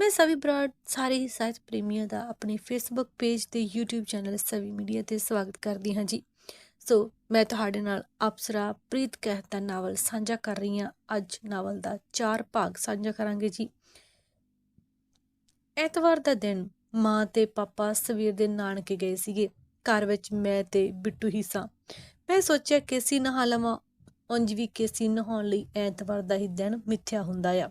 ਮੈਂ ਸਵੀ ਬਰਾੜ ਸਾਰੇ ਹੀ ਸਾਹਿਤ ਪ੍ਰੇਮੀਆਂ ਦਾ ਆਪਣੇ ਫੇਸਬੁੱਕ ਪੇਜ ਤੇ YouTube ਚੈਨਲ ਸਵੀ ਮੀਡੀਆ ਤੇ ਸਵਾਗਤ ਕਰਦੀ ਹਾਂ ਜੀ। ਸੋ ਮੈਂ ਤੁਹਾਡੇ ਨਾਲ ਅਪਸਰਾ ਪ੍ਰੀਤ ਕਹਿਤ ਦਾ ਨਾਵਲ ਸਾਂਝਾ ਕਰ ਰਹੀ ਹਾਂ। ਅੱਜ ਨਾਵਲ ਦਾ ਚਾਰ ਭਾਗ ਸਾਂਝਾ ਕਰਾਂਗੇ ਜੀ। ਐਤਵਾਰ ਦਾ ਦਿਨ ਮਾਂ ਤੇ ਪਾਪਾ ਸਵੇਰ ਦੇ ਨਾਨਕੇ ਗਏ ਸੀਗੇ। ਘਰ ਵਿੱਚ ਮੈਂ ਤੇ ਬਿੱਟੂ ਹੀ ਸਾਂ। ਮੈਂ ਸੋਚਿਆ ਕੇਸੀ ਨਹਾ ਲਵਾਂ। ਉਂਝ ਵੀ ਕੇਸੀ ਨਹਾਉਣ ਲਈ ਐਤਵਾਰ ਦਾ ਹੀ ਦਿਨ ਮਿੱਥਿਆ ਹੁੰਦਾ ਆ।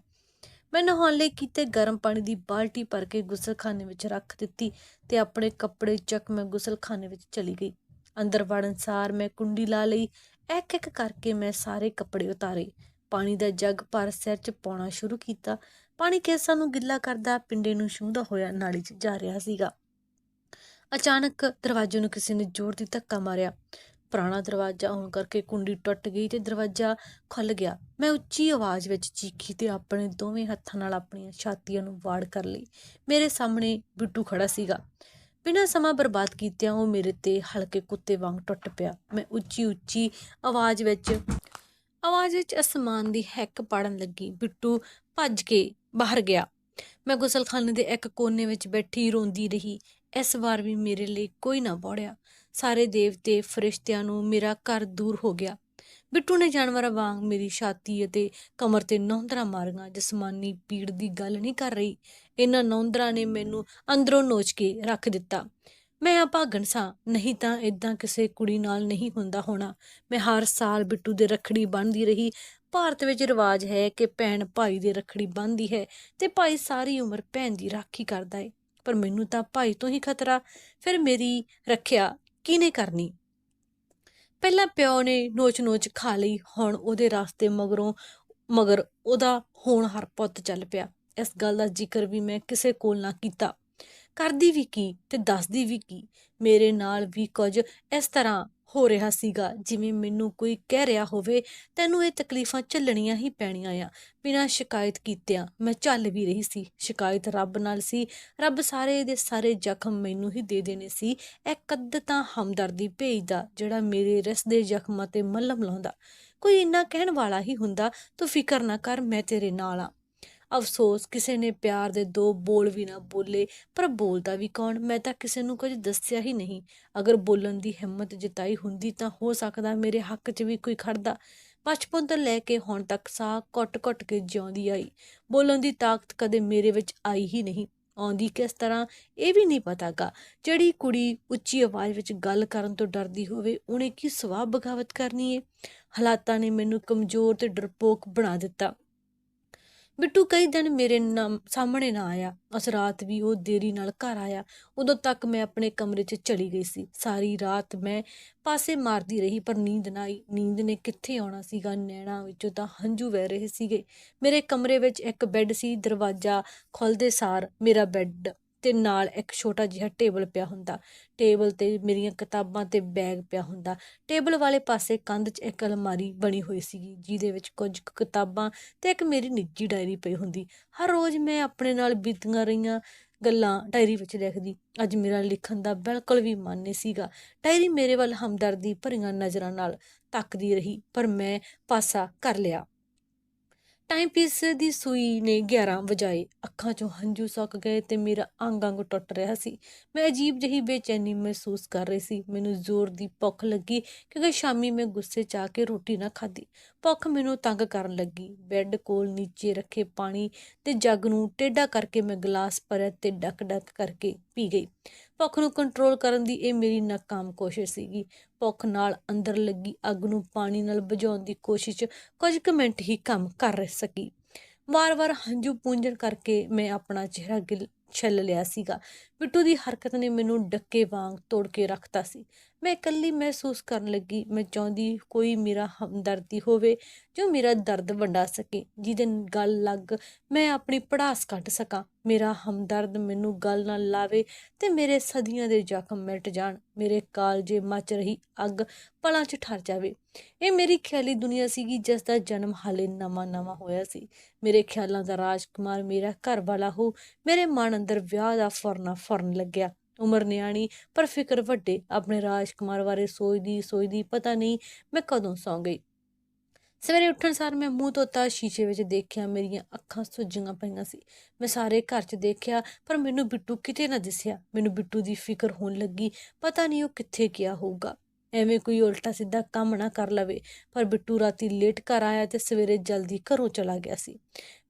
ਮੈਂ ਨਹਾਉਣ ਲਈ ਕੀਤੇ ਗਰਮ ਪਾਣੀ ਦੀ ਬਾਲਟੀ ਭਰ ਕੇ ਗੁਸਲਖਾਨੇ ਵਿੱਚ ਰੱਖ ਦਿੱਤੀ ਤੇ ਆਪਣੇ ਕੱਪੜੇ ਚੱਕ ਮੈਂ ਗੁਸਲਖਾਨੇ ਵਿੱਚ ਚਲੀ ਗਈ। ਅੰਦਰ ਵੜਨ ਸਾਰ ਮੈਂ ਕੁੰਡੀ ਲਾ ਲਈ। ਇੱਕ ਇੱਕ ਕਰਕੇ ਮੈਂ ਸਾਰੇ ਕੱਪੜੇ ਉਤਾਰੇ। ਪਾਣੀ ਦਾ ਜੱਗ ਭਰ ਸਿਰ 'ਚ ਪਾਉਣਾ ਸ਼ੁਰੂ ਕੀਤਾ। ਪਾਣੀ ਕੇਸਾਂ ਨੂੰ ਗਿੱਲਾ ਕਰਦਾ ਪਿੰਡੇ ਨੂੰ ਛੂੰਹਦਾ ਹੋਇਆ ਨਾਲੀ 'ਚ ਜਾ ਰਿਹਾ ਸੀਗਾ। ਅਚਾਨਕ ਦਰਵਾਜ਼ੇ ਨੂੰ ਕਿਸੇ ਨੇ ਜ਼ੋਰ ਦੀ ਧੱਕਾ ਮਾਰਿਆ। ਪੁਰਾਣਾ ਦਰਵਾਜ਼ਾ ਹੋਣ ਕਰਕੇ ਕੁੰਡੀ ਟੁੱਟ ਗਈ ਤੇ ਦਰਵਾਜ਼ਾ ਖੁੱਲ ਗਿਆ। ਮੈਂ ਉੱਚੀ ਆਵਾਜ਼ ਵਿੱਚ ਚੀਖੀ ਤੇ ਆਪਣੇ ਦੋਵੇਂ ਹੱਥਾਂ ਨਾਲ ਆਪਣੀਆਂ ਛਾਤੀਆਂ ਨੂੰ ਵਾੜ ਕਰ ਲਈ। ਮੇਰੇ ਸਾਹਮਣੇ ਬਿੱਟੂ ਖੜਾ ਸੀਗਾ। ਬਿਨਾਂ ਸਮਾਂ ਬਰਬਾਦ ਕੀਤਿਆਂ ਉਹ ਮੇਰੇ ਤੇ ਹਲਕੇ ਕੁੱਤੇ ਵਾਂਗ ਟੁੱਟ ਪਿਆ। ਮੈਂ ਉੱਚੀ ਉੱਚੀ ਆਵਾਜ਼ ਵਿੱਚ ਆਵਾਜ਼ ਵਿੱਚ ਅਸਮਾਨ ਦੀ ਹੈਕ ਪਾੜਨ ਲੱਗੀ। ਬਿੱਟੂ ਭੱਜ ਕੇ ਬਾਹਰ ਗਿਆ। ਮੈਂ ਗੁਸਲਖਾਨੇ ਦੇ ਇੱਕ ਕੋਨੇ ਵਿੱਚ ਬੈਠੀ ਰੋਂਦੀ ਰਹੀ। ਇਸ ਵਾਰ ਵੀ ਮੇਰੇ ਲਈ ਕੋਈ ਨਾ ਬੋੜਿਆ ਸਾਰੇ ਦੇਵਤੇ ਫਰਿਸ਼ਤਿਆਂ ਨੂੰ ਮੇਰਾ ਘਰ ਦੂਰ ਹੋ ਗਿਆ। ਬਿੱਟੂ ਨੇ ਜਾਨਵਰਾਂ ਵਾਂਗ ਮੇਰੀ ਛਾਤੀ ਅਤੇ ਕਮਰ ਤੇ ਨੌਂਦਰਾਂ ਮਾਰੀਆਂ। ਜਿਸਮਾਨੀ ਪੀੜ ਦੀ ਗੱਲ ਨਹੀਂ ਕਰ ਰਹੀ। ਇਹਨਾਂ ਨੌਂਦਰਾਂ ਨੇ ਮੈਨੂੰ ਅੰਦਰੋਂ ਨੋਚ ਕੇ ਰੱਖ ਦਿੱਤਾ। ਮੈਂ ਭਾਗਣ ਸਾਂ। ਨਹੀਂ ਤਾਂ ਇਦਾਂ ਕਿਸੇ ਕੁੜੀ ਨਾਲ ਨਹੀਂ ਹੁੰਦਾ ਹੋਣਾ। ਮੈਂ ਹਰ ਸਾਲ ਬਿੱਟੂ ਦੇ ਰੱਖੜੀ ਬੰਨ੍ਹਦੀ ਰਹੀ। ਭਾਰਤ ਵਿੱਚ ਰਿਵਾਜ ਹੈ ਕਿ ਭੈਣ ਭਾਈ ਦੇ ਰੱਖੜੀ ਬੰਨ੍ਹਦੀ ਹੈ ਤੇ ਭਾਈ ਸਾਰੀ ਉਮਰ ਭੈਣ ਦੀ ਰਾਖੀ ਕਰਦਾ ਹੈ ਪਰ ਮੈਨੂੰ ਤਾਂ ਭਾਈ ਤੋਂ ਹੀ ਖਤਰਾ। ਫਿਰ ਮੇਰੀ ਰੱਖਿਆ ਕਿਹਨੇ ਕਰਨੀ? ਪਹਿਲਾਂ ਪਿਓ ਨੇ ਨੋਚ-ਨੋਚ ਖਾ ਲਈ, ਹੁਣ ਉਹਦੇ ਰਸਤੇ ਮਗਰੋਂ, ਮਗਰ ਉਹਦਾ ਹੋਣਹਾਰ ਪੁੱਤ ਚੱਲ ਪਿਆ। ਇਸ ਗੱਲ ਦਾ ਜ਼ਿਕਰ ਵੀ ਮੈਂ ਕਿਸੇ ਕੋਲ ਨਾ ਕੀਤਾ। ਕਰਦੀ ਵੀ ਕੀ ਤੇ ਦੱਸਦੀ ਵੀ ਕੀ? ਮੇਰੇ ਨਾਲ ਵੀ ਕੁਝ ਇਸ ਤਰ੍ਹਾਂ ਹੋ ਰਿਹਾ ਸੀਗਾ। ਜਿਵੇਂ ਮੈਨੂੰ ਕੋਈ ਕਹਿ ਰਿਹਾ ਹੋਵੇ, ਤੈਨੂੰ ਇਹ ਤਕਲੀਫਾਂ ਝੱਲਣੀਆਂ ਹੀ ਪੈਣੀਆਂ ਆ। ਬਿਨਾਂ ਸ਼ਿਕਾਇਤ ਕੀਤਿਆਂ ਮੈਂ ਝੱਲ ਵੀ ਰਹੀ ਸੀ। ਸ਼ਿਕਾਇਤ ਰੱਬ ਨਾਲ ਸੀ। ਰੱਬ ਸਾਰੇ ਦੇ ਸਾਰੇ ਜ਼ਖਮ ਮੈਨੂੰ ਹੀ ਦੇ ਦੇਣੇ ਸੀ। ਇਹ ਕੱਦ ਤਾਂ ਹਮਦਰਦੀ ਭੇਜਦਾ ਜਿਹੜਾ ਮੇਰੇ ਰਸ ਦੇ ਜ਼ਖਮਾਂ ਤੇ ਮੱਲਮ ਲਾਉਂਦਾ। ਕੋਈ ਇੰਨਾ ਕਹਿਣ ਵਾਲਾ ਹੀ ਹੁੰਦਾ, ਤੂੰ ਫਿਕਰ ਨਾ ਕਰ, ਮੈਂ ਤੇਰੇ ਨਾਲ ਆ। ਅਫਸੋਸ, ਕਿਸੇ ਨੇ ਪਿਆਰ ਦੇ ਦੋ ਬੋਲ ਵੀ ਨਾ ਬੋਲੇ, ਪਰ ਬੋਲਦਾ ਵੀ ਕੌਣ? ਮੈਂ ਤਾਂ ਕਿਸੇ ਨੂੰ ਕੁਝ ਦੱਸਿਆ ਹੀ ਨਹੀਂ। ਅਗਰ ਬੋਲਣ ਦੀ ਹਿੰਮਤ ਜਤਾਈ ਹੁੰਦੀ ਤਾਂ ਹੋ ਸਕਦਾ ਮੇਰੇ ਹੱਕ 'ਚ ਵੀ ਕੋਈ ਖੜਦਾ। ਬਚਪਨ ਤੋਂ ਲੈ ਕੇ ਹੁਣ ਤੱਕ ਸਾਹ ਘੁੱਟ-ਘੁੱਟ ਕੇ ਜਿਉਂਦੀ ਆਈ। ਬੋਲਣ ਦੀ ਤਾਕਤ ਕਦੇ ਮੇਰੇ ਵਿੱਚ ਆਈ ਹੀ ਨਹੀਂ। ਆਉਂਦੀ ਕਿਸ ਤਰ੍ਹਾਂ, ਇਹ ਵੀ ਨਹੀਂ ਪਤਾਗਾ ਜਿਹੜੀ ਕੁੜੀ ਉੱਚੀ ਆਵਾਜ਼ ਵਿੱਚ ਗੱਲ ਕਰਨ ਤੋਂ ਡਰਦੀ ਹੋਵੇ, ਉਹਨੇ ਕੀ ਸਵਾਹ ਬਗਾਵਤ ਕਰਨੀ ਹੈ ਹਾਲਾਤਾਂ ਨੇ ਮੈਨੂੰ ਕਮਜ਼ੋਰ ਤੇ ਡਰਪੋਕ ਬਣਾ ਦਿੱਤਾ। ਬਿੱਟੂ ਕਈ ਦਿਨ ਮੇਰੇ ਸਾਹਮਣੇ ਨਾ ਆਇਆ। ਉਸ ਰਾਤ ਵੀ ਉਹ ਦੇਰੀ ਨਾਲ ਘਰ ਆਇਆ। ਉਦੋਂ ਤੱਕ ਮੈਂ ਆਪਣੇ ਕਮਰੇ 'ਚ ਚਲੀ ਗਈ ਸੀ। ਸਾਰੀ ਰਾਤ ਮੈਂ ਪਾਸੇ ਮਾਰਦੀ ਰਹੀ, ਪਰ ਨੀਂਦ ਨਾ ਆਈ। ਨੀਂਦ ਨੇ ਕਿੱਥੇ ਆਉਣਾ ਸੀਗਾ? ਨੈਣਾ ਵਿੱਚੋਂ ਤਾਂ ਹੰਝੂ ਵਹਿ ਰਹੇ ਸੀਗੇ। ਮੇਰੇ ਕਮਰੇ ਵਿੱਚ ਇੱਕ ਬੈੱਡ ਸੀ, ਦਰਵਾਜ਼ਾ ਖੁੱਲਦੇ ਸਾਰ ਮੇਰਾ ਬੈੱਡ। ਤੇ ਨਾਲ ਇੱਕ ਛੋਟਾ ਜਿਹਾ ਟੇਬਲ ਪਿਆ ਹੁੰਦਾ। ਟੇਬਲ ਤੇ ਮੇਰੀਆਂ ਕਿਤਾਬਾਂ ਤੇ ਬੈਗ ਪਿਆ ਹੁੰਦਾ। ਟੇਬਲ ਵਾਲੇ ਪਾਸੇ ਕੰਧ 'ਚ ਇੱਕ ਅਲਮਾਰੀ ਬਣੀ ਹੋਈ ਸੀਗੀ, ਜਿਹਦੇ ਵਿੱਚ ਕੁਝ ਕਿਤਾਬਾਂ ਤੇ ਇੱਕ ਮੇਰੀ ਨਿੱਜੀ ਡਾਇਰੀ ਪਈ ਹੁੰਦੀ। ਹਰ ਰੋਜ਼ ਮੈਂ ਆਪਣੇ ਨਾਲ ਬੀਤੀਆਂ ਰਹੀਆਂ ਗੱਲਾਂ ਡਾਇਰੀ ਵਿੱਚ ਲਿਖਦੀ। ਅੱਜ ਮੇਰਾ ਲਿਖਣ ਦਾ ਬਿਲਕੁਲ ਵੀ ਮਨ ਨਹੀਂ ਸੀਗਾ। ਡਾਇਰੀ ਮੇਰੇ ਵੱਲ ਹਮਦਰਦੀ ਭਰੀਆਂ ਨਜ਼ਰਾਂ ਨਾਲ ਤੱਕਦੀ ਰਹੀ, ਪਰ ਮੈਂ ਪਾਸਾ ਕਰ ਲਿਆ। ਟਾਈਮ ਪੀਸ ਦੀ ਸੂਈ ਨੇ 11 ਵਜਾਏ। ਅੱਖਾਂ 'ਚੋਂ ਹੰਝੂ ਸੁੱਕ ਗਏ ਤੇ ਮੇਰਾ ਅੰਗ ਅੰਗ ਟੁੱਟ ਰਿਹਾ ਸੀ। ਮੈਂ ਅਜੀਬ ਜਹੀ ਬੇਚੈਨੀ ਮਹਿਸੂਸ ਕਰ ਰਹੀ ਸੀ। ਮੈਨੂੰ ਜ਼ੋਰ ਦੀ ਭੁੱਖ ਲੱਗੀ ਕਿਉਂਕਿ ਸ਼ਾਮੀ ਮੈਂ ਗੁੱਸੇ 'ਚ ਆ ਕੇ ਰੋਟੀ ਨਾ ਖਾਧੀ। ਭੁੱਖ ਮੈਨੂੰ ਤੰਗ ਕਰਨ ਲੱਗੀ। ਬੈੱਡ ਕੋਲ ਨੀਚੇ ਰੱਖੇ ਪਾਣੀ ਤੇ ਜੱਗ ਨੂੰ ਟੇਢਾ ਕਰਕੇ ਮੈਂ ਗਲਾਸ ਭਰਿਆ ਤੇ ਡੱਕ ਡੱਕ ਕਰਕੇ ਪੀ ਗਈ। ਭੁੱਖ ਨੂੰ ਕੰਟਰੋਲ ਕਰਨ ਦੀ ਇਹ ਮੇਰੀ ਨਾਕਾਮ ਕੋਸ਼ਿਸ਼ ਸੀਗੀ। ਭੁੱਖ ਨਾਲ ਅੰਦਰ ਲੱਗੀ, ਅੱਗ ਨੂੰ ਪਾਣੀ ਨਾਲ ਬੁਝਾਉਣ ਦੀ ਕੋਸ਼ਿਸ਼ ਕੁਝ ਕੁ ਮਿੰਟ ਹੀ ਕੰਮ ਕਰ ਸਕੀ। ਵਾਰ-ਵਾਰ ਹੰਝੂ ਪੂੰਝਣ ਕਰਕੇ ਮੈਂ ਆਪਣਾ ਚਿਹਰਾ ਗਿੱਲ, ਛੱਲ ਲਿਆ ਸੀਗਾ। ਬਿੱਟੂ ਦੀ ਹਰਕਤ ਨੇ ਮੈਨੂੰ ਡੱਕੇ ਵਾਂਗ ਤੋੜ ਕੇ ਰੱਖਤਾ ਸੀ। ਮੈਂ ਇਕੱਲੀ ਮਹਿਸੂਸ ਕਰਨ ਲੱਗੀ, ਮੈਂ ਚਾਹੁੰਦੀ ਕੋਈ ਮੇਰਾ ਹਮਦਰਦੀ ਹੋਵੇ, ਜੋ ਮੇਰਾ ਦਰਦ ਵੰਡਾ ਸਕੇ, ਜਿਹਦੇ ਗੱਲ ਲੱਗ ਮੈਂ ਆਪਣੀ ਪੜਾਸ ਕੱਢ ਸਕਾਂ। ਮੇਰਾ ਹਮਦਰਦ ਮੈਨੂੰ ਗੱਲ ਨਾਲ ਲਾਵੇ ਤੇ ਮੇਰੇ ਸਦੀਆਂ ਦੇ ਜ਼ਖਮ ਮਿਟ ਜਾਣ, ਮੇਰੇ ਕਾਲਜੇ ਮੱਚ ਰਹੀ ਅੱਗ ਪਲਾਂ 'ਚ ਠਰ ਜਾਵੇ। ਇਹ ਮੇਰੀ ਖਿਆਲੀ ਦੁਨੀਆ ਸੀਗੀ, ਜਿਸ ਦਾ ਜਨਮ ਹਾਲੇ ਨਵਾਂ-ਨਵਾਂ ਹੋਇਆ ਸੀ। ਮੇਰੇ ਖਿਆਲਾਂ ਦਾ ਰਾਜਕੁਮਾਰ ਮੇਰਾ ਘਰ ਵਾਲਾ ਹੋ, ਮੇਰੇ ਮਨ ਅੰਦਰ ਵਿਆਹ ਦਾ ਫਰਨਾ ਫਰਨ ਲੱਗਿਆ। ਉਮਰ ਨਿਆਣੀ, ਪਰ ਫਿਕਰ ਵੱਡੇ। ਆਪਣੇ ਰਾਜਕੁਮਾਰ ਬਾਰੇ ਸੋਚਦੀ ਸੋਚਦੀ ਪਤਾ ਨਹੀਂ ਮੈਂ ਕਦੋਂ ਸੌਂ ਗਈ। ਸਵੇਰੇ ਉੱਠਣ ਸਾਰ ਮੈਂ ਮੂੰਹ ਧੋਤਾ, ਸ਼ੀਸ਼ੇ ਵਿੱਚ ਦੇਖਿਆ ਮੇਰੀਆਂ ਅੱਖਾਂ ਸੁੱਜੀਆਂ ਪਈਆਂ ਸੀ। ਮੈਂ ਸਾਰੇ ਘਰ 'ਚ ਦੇਖਿਆ, ਪਰ ਮੈਨੂੰ ਬਿੱਟੂ ਕਿਤੇ ਨਾ ਦਿਸਿਆ। ਮੈਨੂੰ ਬਿੱਟੂ ਦੀ ਫਿਕਰ ਹੋਣ ਲੱਗੀ, ਪਤਾ ਨਹੀਂ ਉਹ ਕਿੱਥੇ ਗਿਆ ਹੋਊਗਾ। ਐਵੇਂ ਕੋਈ ਉਲਟਾ ਸਿੱਧਾ ਕੰਮ ਨਾ ਕਰ ਲਵੇ। ਪਰ ਬਿੱਟੂ ਰਾਤੀ ਲੇਟ ਘਰ ਆਇਆ ਤੇ ਸਵੇਰੇ ਜਲਦੀ ਘਰੋਂ ਚਲਾ ਗਿਆ ਸੀ।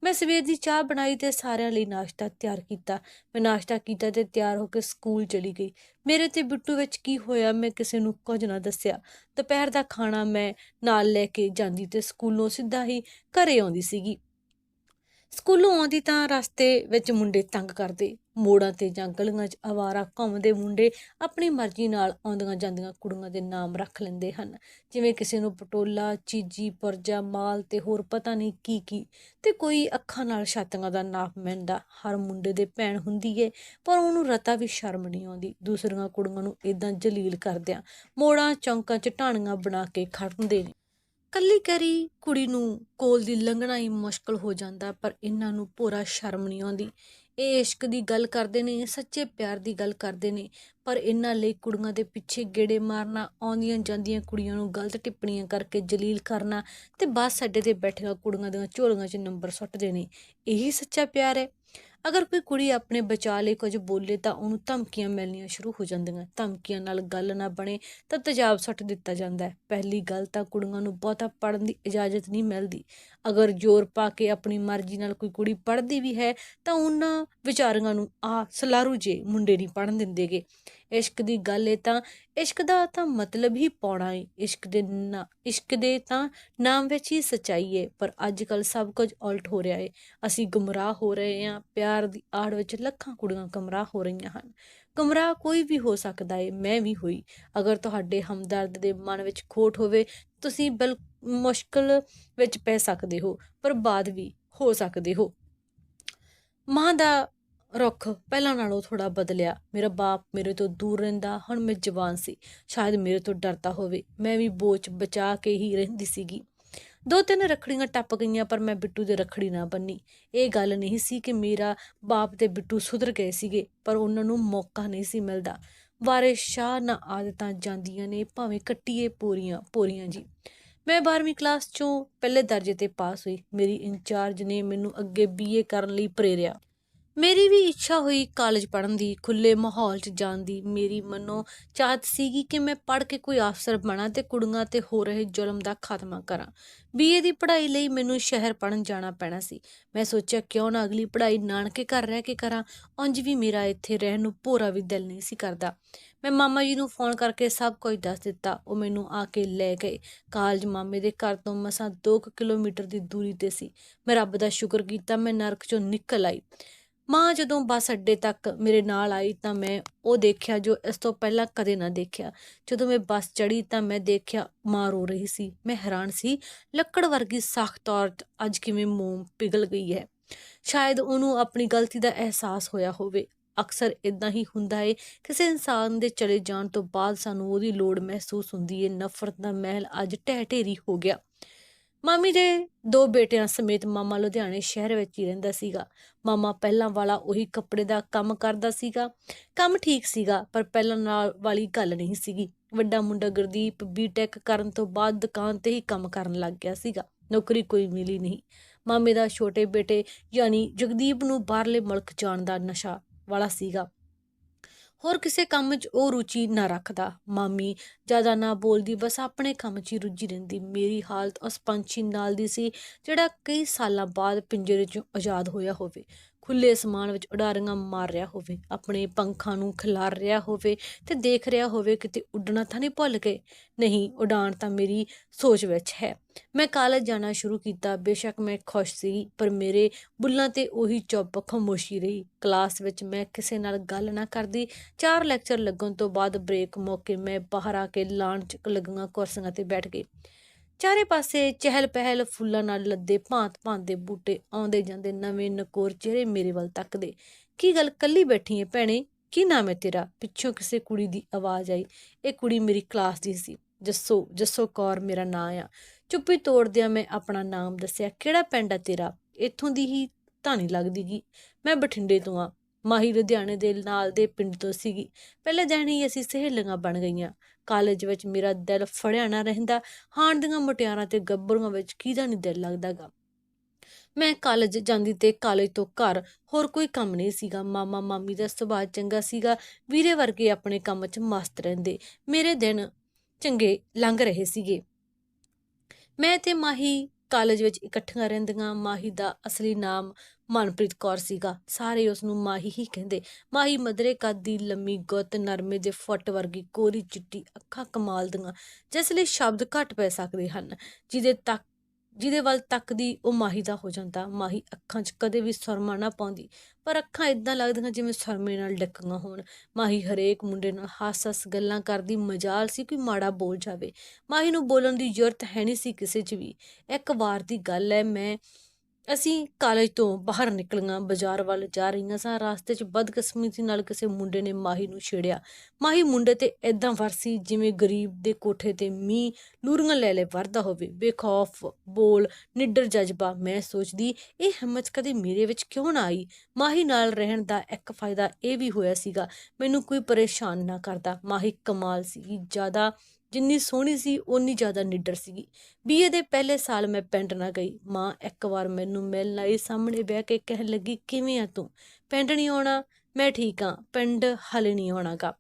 ਮੈਂ ਸਵੇਰ ਦੀ ਚਾਹ ਬਣਾਈ ਤੇ ਸਾਰਿਆਂ ਲਈ ਨਾਸ਼ਤਾ ਤਿਆਰ ਕੀਤਾ। ਮੈਂ ਨਾਸ਼ਤਾ ਕੀਤਾ ਤੇ ਤਿਆਰ ਹੋ ਕੇ ਸਕੂਲ ਚਲੀ ਗਈ। ਮੇਰੇ ਤੇ ਬਿੱਟੂ ਵਿੱਚ ਕੀ ਹੋਇਆ ਮੈਂ ਕਿਸੇ ਨੂੰ ਕੁਝ ਨਾ ਦੱਸਿਆ। ਦੁਪਹਿਰ ਦਾ ਖਾਣਾ ਮੈਂ ਨਾਲ ਲੈ ਕੇ ਜਾਂਦੀ ਤੇ ਸਕੂਲੋਂ ਸਿੱਧਾ ਹੀ ਘਰੇ ਆਉਂਦੀ ਸੀਗੀ। ਸਕੂਲੋਂ ਆਉਂਦੀ ਤਾਂ ਰਸਤੇ ਵਿੱਚ ਮੁੰਡੇ ਤੰਗ ਕਰਦੇ। ਮੋੜਾਂ ਤੇ ਜਾਂ ਗਲੀਆਂ 'ਚ ਆਵਾਰਾ ਘੁੰਮਦੇ ਮੁੰਡੇ ਆਪਣੀ ਮਰਜ਼ੀ ਨਾਲ ਆਉਂਦੀਆਂ ਜਾਂਦੀਆਂ ਕੁੜੀਆਂ ਦੇ ਨਾਮ ਰੱਖ ਲੈਂਦੇ ਹਨ। ਜਿਵੇਂ ਕਿਸੇ ਨੂੰ ਪਟੋਲਾ, ਚੀਜੀ, ਪਰਜਾ, ਮਾਲ ਤੇ ਹੋਰ ਪਤਾ ਨਹੀਂ ਕੀ ਕੀ। ਤੇ ਕੋਈ ਅੱਖਾਂ ਨਾਲ ਛਾਤੀਆਂ ਦਾ ਨਾਪ ਮਿਲਦਾ। ਹਰ ਮੁੰਡੇ ਦੇ ਭੈਣ ਹੁੰਦੀ ਏ, ਪਰ ਉਹਨੂੰ ਰਤਾ ਵੀ ਸ਼ਰਮ ਨਹੀਂ ਆਉਂਦੀ। ਦੂਸਰੀਆਂ ਕੁੜੀਆਂ ਨੂੰ ਇਦਾਂ ਜਲੀਲ ਕਰਦਿਆਂ ਮੋੜਾਂ ਚੌਂਕਾਂ 'ਚ ਢਾਣੀਆਂ ਬਣਾ ਕੇ ਖੜਦੇ ਨੇ। ਕੱਲੀ ਕਰੀ ਕੁੜੀ ਨੂੰ ਕੋਲ ਦੀ ਲੰਘਣਾ ਹੀ ਮੁਸ਼ਕਲ ਹੋ ਜਾਂਦਾ, ਪਰ ਇਹਨਾਂ ਨੂੰ ਪੂਰਾ ਸ਼ਰਮ ਨਹੀਂ ਆਉਂਦੀ। ਇਹ ਇਸ਼ਕ ਦੀ ਗੱਲ ਕਰਦੇ ਨੇ, ਸੱਚੇ ਪਿਆਰ ਦੀ ਗੱਲ ਕਰਦੇ ਨੇ, ਪਰ ਇਹਨਾਂ ਲਈ ਕੁੜੀਆਂ ਦੇ ਪਿੱਛੇ ਗੇੜੇ ਮਾਰਨਾ, ਆਉਂਦੀਆਂ ਜਾਂਦੀਆਂ ਕੁੜੀਆਂ ਨੂੰ ਗਲਤ ਟਿੱਪਣੀਆਂ ਕਰਕੇ ਜਲੀਲ ਕਰਨਾ ਤੇ ਬੱਸ ਅੱਡੇ ਤੇ ਬੈਠੀਆਂ ਕੁੜੀਆਂ ਦੀਆਂ ਝੋਲੀਆਂ 'ਚ ਨੰਬਰ ਸੁੱਟਦੇ ਨੇ। ਇਹੀ ਸੱਚਾ ਪਿਆਰ ਹੈ। ਅਗਰ ਕੋਈ ਕੁੜੀ ਆਪਣੇ ਬਚਾਅ ਲਈ ਕੁਝ ਬੋਲੇ ਤਾਂ ਉਹਨੂੰ ਧਮਕੀਆਂ ਮਿਲਣੀਆਂ ਸ਼ੁਰੂ ਹੋ ਜਾਂਦੀਆਂ। ਧਮਕੀਆਂ ਨਾਲ ਗੱਲ ਨਾ ਬਣੇ ਤਾਂ ਤਜਾਬ ਸੁੱਟ ਦਿੱਤਾ ਜਾਂਦਾ ਹੈ। ਪਹਿਲੀ ਗੱਲ ਤਾਂ ਕੁੜੀਆਂ ਨੂੰ ਬਹੁਤਾ ਪੜਨ ਦੀ ਇਜਾਜ਼ਤ ਨਹੀਂ ਮਿਲਦੀ। ਅਗਰ ਜ਼ੋਰ ਪਾ ਕੇ ਆਪਣੀ ਮਰਜ਼ੀ ਨਾਲ ਕੋਈ ਕੁੜੀ ਪੜ੍ਹਦੀ ਵੀ ਹੈ ਤਾਂ ਉਹਨਾਂ ਵਿਚਾਰੀਆਂ ਨੂੰ ਆ ਸਲਾਰੂ ਜੇ ਮੁੰਡੇ ਨਹੀਂ ਪੜਨ ਦਿੰਦੇਗੇ। ਇਸ਼ਕ ਦੀ ਗੱਲ ਏ ਤਾਂ, ਇਸ਼ਕ ਦਾ ਤਾਂ ਮਤਲਬ ਹੀ ਪਾਉਣਾ ਏ। ਇਸ਼ਕ ਦੇ ਨਾ, ਇਸ਼ਕ ਦੇ ਤਾਂ ਨਾਮ ਵਿੱਚ ਹੀ ਸਚਾਈ ਏ, ਪਰ ਅੱਜ ਕੱਲ ਸਭ ਕੁਝ ਉਲਟ ਹੋ ਰਿਹਾ ਏ। ਅਸੀਂ ਗੁੰਮਰਾਹ ਹੋ ਰਹੇ ਹਾਂ, ਪਿਆਰ ਦੀ ਆੜ ਵਿੱਚ ਲੱਖਾਂ ਕੁੜੀਆਂ ਗੁੰਮਰਾਹ ਹੋ ਰਹੀਆਂ ਹਨ। ਗੁੰਮਰਾਹ ਕੋਈ ਵੀ ਹੋ ਸਕਦਾ ਏ, ਮੈਂ ਵੀ ਹੋਈ। ਅਗਰ ਤੁਹਾਡੇ ਹਮਦਰਦ ਦੇ ਮਨ ਵਿੱਚ ਖੋਟ ਹੋਵੇ, ਤੁਸੀਂ ਬਿਲ, ਮੁਸ਼ਕਲ ਵਿੱਚ ਪੈ ਸਕਦੇ ਹੋ, ਪਰ ਬਾਅਦ ਵੀ ਹੋ ਸਕਦੇ ਹੋ। ਮਾਂ ਦਾ ਰੁੱਖ ਪਹਿਲਾਂ ਨਾਲੋਂ ਥੋੜਾ ਬਦਲਿਆ। ਮੇਰਾ ਬਾਪ ਮੇਰੇ ਤੋਂ ਦੂਰ ਰਹਿੰਦਾ, ਹੁਣ ਮੈਂ ਜਵਾਨ ਸੀ। ਸ਼ਾਇਦ ਮੇਰੇ ਤੋਂ ਡਰਦਾ ਹੋਵੇ, ਮੈਂ ਵੀ ਬੋਝ ਬਚਾ ਕੇ ਹੀ ਰਹਿੰਦੀ ਸੀਗੀ। ਦੋ ਤਿੰਨ ਰੱਖੜੀਆਂ ਟੱਪ ਗਈਆਂ, ਪਰ ਮੈਂ ਬਿੱਟੂ ਦੇ ਰੱਖੜੀ ਨਾ ਬੰਨੀ। ਇਹ ਗੱਲ ਨਹੀਂ ਸੀ ਕਿ ਮੇਰਾ ਬਾਪ ਤੇ ਬਿੱਟੂ ਸੁਧਰ ਗਏ ਸੀਗੇ, ਪਰ ਉਹਨਾਂ ਨੂੰ ਮੌਕਾ ਨਹੀਂ ਸੀ ਮਿਲਦਾ। ਵਾਰੇ ਸ਼ਾਹ ਨਾ ਆਦਤਾਂ ਜਾਂਦੀਆਂ ਨੇ, ਭਾਵੇਂ ਕੱਟੀਏ ਪੋਰੀਆਂ ਪੋਰੀਆਂ ਜੀ। ਮੈਂ 12ਵੀਂ ਕਲਾਸ ਚੋਂ ਪਹਿਲੇ ਦਰਜੇ ਤੇ ਪਾਸ ਹੋਈ। ਮੇਰੀ ਇੰਚਾਰਜ ਨੇ ਮੈਨੂੰ ਅੱਗੇ ਬੀਏ ਕਰਨ ਲਈ ਪ੍ਰੇਰਿਆ। ਮੇਰੀ ਵੀ ਇੱਛਾ ਹੋਈ ਕਾਲਜ ਪੜ੍ਹਨ ਦੀ ਖੁੱਲੇ ਮਾਹੌਲ 'ਚ ਜਾਣ ਦੀ। ਮੇਰੀ ਮਨੋਂ ਚਾਹਤ ਸੀਗੀ ਕਿ ਮੈਂ ਪੜ੍ਹ ਕੇ ਕੋਈ ਅਫਸਰ ਬਣਾ ਤੇ ਕੁੜੀਆਂ ਤੇ ਹੋ ਰਹੇ ਜ਼ੁਲਮ ਦਾ ਖਾਤਮਾ ਕਰਾਂ। ਬੀਏ ਦੀ ਪੜ੍ਹਾਈ ਲਈ ਮੈਨੂੰ ਸ਼ਹਿਰ ਪੜ੍ਹਨ ਜਾਣਾ ਪੈਣਾ ਸੀ। ਮੈਂ ਸੋਚਿਆ, ਕਿਉਂ ਨਾ ਅਗਲੀ ਪੜ੍ਹਾਈ ਨਾਨਕੇ ਘਰ ਰਹਿ ਕੇ ਕਰਾਂ? ਉਂਝ ਵੀ ਮੇਰਾ ਇੱਥੇ ਰਹਿਣ ਨੂੰ ਭੋਰਾ ਵੀ ਦਿਲ ਨਹੀਂ ਸੀ ਕਰਦਾ। ਮੈਂ ਮਾਮਾ ਜੀ ਨੂੰ ਫੋਨ ਕਰਕੇ ਸਭ ਕੁਝ ਦੱਸ ਦਿੱਤਾ। ਉਹ ਮੈਨੂੰ ਆ ਕੇ ਲੈ ਗਏ। ਕਾਲਜ ਮਾਮੇ ਦੇ ਘਰ ਤੋਂ ਮਸਾਂ 2 ਕਿਲੋਮੀਟਰ ਦੀ ਦੂਰੀ ਤੇ ਸੀ। ਮੈਂ ਰੱਬ ਦਾ ਸ਼ੁਕਰ ਕੀਤਾ, ਮੈਂ ਨਰਕ ਚੋਂ ਨਿਕਲ ਆਈ। ਮਾਂ ਜਦੋਂ ਬੱਸ ਅੱਡੇ ਤੱਕ ਮੇਰੇ ਨਾਲ ਆਈ ਤਾਂ ਮੈਂ ਉਹ ਦੇਖਿਆ ਜੋ ਇਸ ਤੋਂ ਪਹਿਲਾਂ ਕਦੇ ਨਾ ਦੇਖਿਆ। ਜਦੋਂ ਮੈਂ ਬੱਸ ਚੜੀ ਤਾਂ ਮੈਂ ਦੇਖਿਆ ਮਾਂ ਰੋ ਰਹੀ ਸੀ। ਮੈਂ ਹੈਰਾਨ ਸੀ, ਲੱਕੜ ਵਰਗੀ ਸਖਤ ਔਰਤ ਅੱਜ ਕਿਵੇਂ ਮੋਮ ਪਿਘਲ ਗਈ ਹੈ। ਸ਼ਾਇਦ ਉਹਨੂੰ ਆਪਣੀ ਗਲਤੀ ਦਾ ਅਹਿਸਾਸ ਹੋਇਆ ਹੋਵੇ। ਅਕਸਰ ਇਦਾਂ ਹੀ ਹੁੰਦਾ ਏ। ਕਿਸੇ ਇਨਸਾਨ ਦੇ ਚਲੇ ਜਾਣ ਤੋਂ ਬਾਅਦ ਸਾਨੂੰ ਉਹਦੀ ਲੋੜ ਮਹਿਸੂਸ ਹੁੰਦੀ ਏ। ਨਫ਼ਰਤ ਦਾ ਮਹਿਲ ਅੱਜ ਢਹਿ ਢੇਰੀ ਹੋ ਗਿਆ। ਮਾਮੀ ਦੇ ਦੋ ਬੇਟਿਆਂ ਸਮੇਤ ਮਾਮਾ ਲੁਧਿਆਣੇ ਸ਼ਹਿਰ ਵਿੱਚ ਹੀ ਰਹਿੰਦਾ ਸੀਗਾ। ਮਾਮਾ ਪਹਿਲਾਂ ਵਾਲਾ ਉਹੀ ਕੱਪੜੇ ਦਾ ਕੰਮ ਕਰਦਾ ਸੀਗਾ। ਕੰਮ ਠੀਕ ਸੀਗਾ, ਪਰ ਪਹਿਲਾਂ ਨਾਲ ਵਾਲੀ ਗੱਲ ਨਹੀਂ ਸੀਗੀ। ਵੱਡਾ ਮੁੰਡਾ ਗੁਰਦੀਪ ਬੀਟੈਕ ਕਰਨ ਤੋਂ ਬਾਅਦ ਦੁਕਾਨ ਤੇ ਹੀ ਕੰਮ ਕਰਨ ਲੱਗ ਗਿਆ ਸੀਗਾ। ਨੌਕਰੀ ਕੋਈ ਮਿਲੀ ਨਹੀਂ। ਮਾਮੇ ਦਾ ਛੋਟੇ ਬੇਟੇ, ਯਾਨੀ ਜਗਦੀਪ ਨੂੰ ਬਾਹਰਲੇ ਮੁਲਕ ਜਾਣ ਦਾ ਨਸ਼ਾ ਵਾਲਾ ਸੀਗਾ। ਹੋਰ ਕਿਸੇ ਕੰਮ 'ਚ ਉਹ ਰੁਚੀ ਨਾ ਰੱਖਦਾ। ਮਾਮੀ ਜ਼ਿਆਦਾ ਨਾ ਬੋਲਦੀ, ਬਸ ਆਪਣੇ ਕੰਮ 'ਚ ਹੀ ਰੁੱਝੀ ਰਹਿੰਦੀ। ਮੇਰੀ ਹਾਲਤ ਉਸ ਪੰਛੀ ਨਾਲ ਦੀ ਸੀ, ਜਿਹੜਾ ਕਈ ਸਾਲਾਂ ਬਾਅਦ ਪਿੰਜਰੇ 'ਚੋਂ ਆਜ਼ਾਦ ਹੋਇਆ ਹੋਵੇ। ਖੁੱਲੇ ਸਮਾਨ ਵਿੱਚ ਉਡਾਰੀਆਂ ਮਾਰ ਰਿਹਾ ਹੋਵੇ, ਆਪਣੇ ਪੰਖਾਂ ਨੂੰ ਖਿਲਾਰ ਰਿਹਾ ਹੋਵੇ ਤੇ ਦੇਖ ਰਿਹਾ ਹੋਵੇ ਕਿਤੇ ਉੱਡਣਾ ਤਾਂ ਨਹੀਂ ਭੁੱਲ ਗਏ ਨਹੀਂ, ਉਡਾਣ ਤਾਂ ਮੇਰੀ ਸੋਚ ਵਿੱਚ ਹੈ। ਮੈਂ ਕਾਲਜ ਜਾਣਾ ਸ਼ੁਰੂ ਕੀਤਾ, ਬੇਸ਼ੱਕ ਮੈਂ ਖੁਸ਼ ਸੀ, ਪਰ ਮੇਰੇ ਬੁੱਲਾਂ ਤੇ ਉਹੀ ਚੁੱਪ ਖਾਮੋਸ਼ੀ ਰਹੀ। ਕਲਾਸ ਵਿੱਚ ਮੈਂ ਕਿਸੇ ਨਾਲ ਗੱਲ ਨਾ ਕਰਦੀ, ਚਾਰ ਲੈਕਚਰ ਲੱਗਣ ਤੋਂ ਬਾਅਦ ਬ੍ਰੇਕ ਮੌਕੇ ਮੈਂ ਬਾਹਰ ਆ ਕੇ ਲਾਣ ਚ ਲੱਗੀਆਂ ਕੁਰਸੀਆਂ ਤੇ ਬੈਠ ਗਈ। ਚਾਰੇ ਪਾਸੇ ਚਹਿਲ ਪਹਿਲ ਫੁੱਲਾਂ ਨਾਲ ਲੱਦੇ, ਭਾਂਤ ਭਾਂਤ ਦੇ ਬੂਟੇ ਆਉਂਦੇ ਜਾਂਦੇ, ਨਵੇਂ ਨਕੋਰ ਚਿਹਰੇ ਮੇਰੇ ਵੱਲ ਤੱਕਦੇ। ਕੀ ਗੱਲ ਕੱਲੀ ਬੈਠੀ ਏ ਭੈਣੇ? ਕੀ ਨਾਮ ਹੈ ਤੇਰਾ? ਪਿੱਛੋਂ ਕਿਸੇ ਕੁੜੀ ਦੀ ਆਵਾਜ਼ ਆਈ। ਇਹ ਕੁੜੀ ਮੇਰੀ ਕਲਾਸ ਦੀ ਸੀ। ਜੱਸੋ ਜੱਸੋ ਕੌਰ ਮੇਰਾ ਨਾਂ ਆ। ਚੁੱਪੀ ਤੋੜਦਿਆਂ ਮੈਂ ਆਪਣਾ ਨਾਮ ਦੱਸਿਆ, ਕਿਹੜਾ ਪਿੰਡ ਆ ਤੇਰਾ? ਇੱਥੋਂ ਦੀ ਹੀ ਤਾਂ ਨਹੀਂ ਲੱਗਦੀ ਗੀ ਮੈਂ ਬਠਿੰਡੇ ਤੋਂ ਆ। ਮਾਹੀ ਲੁਧਿਆਣੇ ਦੇ ਨਾਲ ਦੇ ਪਿੰਡ ਤੋਂ ਸੀਗੀ। ਪਹਿਲੇ ਦਿਨ ਹੀ ਅਸੀਂ ਸਹੇਲੀਆਂ ਬਣ ਗਈਆਂ। ਕਾਲਜ ਵਿੱਚ ਮੇਰਾ ਦਿਲ ਫੜਿਆ ਨਾ ਰਹਿੰਦਾ। ਹਾਣ ਦੀਆਂ ਮੁਟਿਆਰਾਂ ਤੇ ਗੱਭਰੂਆਂ ਵਿੱਚ ਕਿਹਦਾ ਨਹੀਂ ਦਿਲ ਲੱਗਦਾਗਾ। ਮੈਂ ਕਾਲਜ ਜਾਂਦੀ ਤੇ ਕਾਲਜ ਤੋਂ ਘਰ ਹੋਰ ਕੋਈ ਕੰਮ ਨਹੀਂ ਸੀਗਾ। ਮਾਮਾ ਮਾਮੀ ਦਾ ਸੁਭਾਅ ਚੰਗਾ ਸੀਗਾ। ਵੀਰੇ ਵਰਗੇ ਆਪਣੇ ਕੰਮ 'ਚ ਮਸਤ ਰਹਿੰਦੇ। ਮੇਰੇ ਦਿਨ ਚੰਗੇ ਲੰਘ ਰਹੇ ਸੀਗੇ। ਮੈਂ ਤੇ ਮਾਹੀ ਕਾਲਜ ਵਿੱਚ ਇਕੱਠੀਆਂ ਰਹਿੰਦੀਆਂ। ਮਾਹੀ ਦਾ ਅਸਲੀ ਨਾਮ ਮਨਪ੍ਰੀਤ ਕੌਰ ਸੀਗਾ। ਸਾਰੇ ਉਸ ਨੂੰ ਮਾਹੀ ਹੀ ਕਹਿੰਦੇ। ਮਾਹੀ ਮਦਰੇ ਕੱਦ ਦੀ ਲੰਮੀ ਗੁੱਤ, ਨਰਮੇ ਦੇ ਫੁੱਟ ਵਰਗੀ ਕੋਰੀ ਚਿੱਟੀ ਅੱਖਾਂ ਕਮਾਲ ਦੀਆਂ, ਜਿਸ ਲਈ ਸ਼ਬਦ ਘੱਟ ਪੈ ਸਕਦੇ ਹਨ। ਜਿਹਦੇ ਤੱਕ, ਜਿਹਦੇ ਵੱਲ ਤੱਕਦੀ ਉਹ ਮਾਹੀ ਦਾ ਹੋ ਜਾਂਦਾ। ਮਾਹੀ ਅੱਖਾਂ 'ਚ ਕਦੇ ਵੀ ਸੁਰਮਾ ਨਾ ਪਾਉਂਦੀ। ਪਰ ਅੱਖਾਂ ਇਦਾਂ ਲੱਗਦੀਆਂ ਜਿਵੇਂ ਸੁਰਮੇ ਨਾਲ ਡੱਕੀਆਂ ਹੋਣ। ਮਾਹੀ ਹਰੇਕ ਮੁੰਡੇ ਨਾਲ ਹੱਸ-ਹੱਸ ਗੱਲਾਂ ਕਰਦੀ, ਮਜਾਲ ਸੀ ਕੋਈ ਮਾੜਾ ਬੋਲ ਜਾਵੇ। ਮਾਹੀ ਨੂੰ ਬੋਲਣ ਦੀ ਜ਼ਰੂਰਤ ਹੈ ਨਹੀਂ ਸੀ ਕਿਸੇ 'ਚ ਵੀ। ਇੱਕ ਵਾਰ ਦੀ ਗੱਲ ਹੈ ਮੈਂ ਅਸੀਂ ਕਾਲਜ ਤੋਂ ਬਾਹਰ ਨਿਕਲੀਆਂ, ਬਾਜ਼ਾਰ ਵੱਲ ਜਾ ਰਹੀਆਂ ਸਾਂ। ਰਾਸਤੇ 'ਚ ਬਦਕਿਸਮਤੀ ਨਾਲ ਕਿਸੇ ਮੁੰਡੇ ਨੇ ਮਾਹੀ ਨੂੰ ਛੇੜਿਆ। ਮਾਹੀ ਮੁੰਡੇ ਤੇ ਐਦਾਂ ਵਰਸੀ ਜਿਵੇਂ ਗਰੀਬ ਦੇ ਕੋਠੇ ਤੇ ਮੀਂਹ ਲੂਰੀਆਂ ਲੈ ਲੈ ਵਰਦਾ ਹੋਵੇ। ਬੇਖੌਫ, ਬੋਲ, ਨਿੱਡਰ ਜਜ਼ਬਾ, ਮੈਂ ਸੋਚਦੀ, ਇਹ ਹਿੰਮਤ ਕਦੇ ਮੇਰੇ ਵਿੱਚ ਕਿਉਂ ਨਾ ਆਈ? ਮਾਹੀ ਨਾਲ ਰਹਿਣ ਦਾ ਇੱਕ ਫਾਇਦਾ ਇਹ ਵੀ ਹੋਇਆ ਸੀਗਾ, ਮੈਨੂੰ ਕੋਈ ਪਰੇਸ਼ਾਨ ਨਾ ਕਰਦਾ। ਮਾਹੀ ਕਮਾਲ ਸੀ, ਜ਼ਿਆਦਾ ਜਿੰਨੀ ਸੋਹਣੀ ਸੀ, ਓਨੀ ਜ਼ਿਆਦਾ ਨਿੱਡਰ ਸੀਗੀ। ਬੀਏ ਦੇ ਪਹਿਲੇ ਸਾਲ ਮੈਂ ਪਿੰਡ ਨਾ ਗਈ। ਮਾਂ ਇੱਕ ਵਾਰ ਮੈਨੂੰ ਮਿਲਣ ਆਈ, ਸਾਹਮਣੇ ਬਹਿ ਕੇ ਕਹਿਣ ਲੱਗੀ, ਕਿਵੇਂ ਆ ਤੂੰ? ਪਿੰਡ ਨਹੀਂ ਆਉਣਾ? ਮੈਂ ਠੀਕ ਆ। ਪਿੰਡ ਹਲੇ ਨਹੀਂ ਆਉਣਾਗਾ।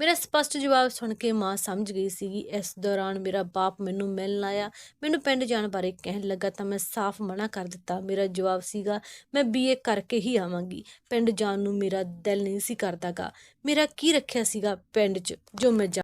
ਮੇਰਾ ਸਪਸ਼ਟ ਜਵਾਬ ਸੁਣ ਕੇ ਮਾਂ ਸਮਝ ਗਈ ਸੀਗੀ। ਇਸ ਦੌਰਾਨ ਮੇਰਾ ਬਾਪ ਮੈਨੂੰ ਮਿਲਣ ਆਇਆ। ਮੈਨੂੰ ਪਿੰਡ ਜਾਣ ਬਾਰੇ ਕਹਿਣ ਲੱਗਾ ਤਾਂ ਮੈਂ ਸਾਫ਼ ਮਨਾ ਕਰ ਦਿੱਤਾ। ਮੇਰਾ ਜਵਾਬ ਸੀਗਾ, ਮੈਂ ਬੀਏ ਕਰਕੇ ਹੀ ਆਵਾਂਗੀ। ਪਿੰਡ ਜਾਣ ਨੂੰ ਮੇਰਾ ਦਿਲ ਨਹੀਂ ਸੀ ਕਰਦਾਗਾ। ਮੇਰਾ ਕੀ ਰੱਖਿਆ ਸੀਗਾ ਪਿੰਡ 'ਚ, ਜੋ ਮੈਂ ਜਾ-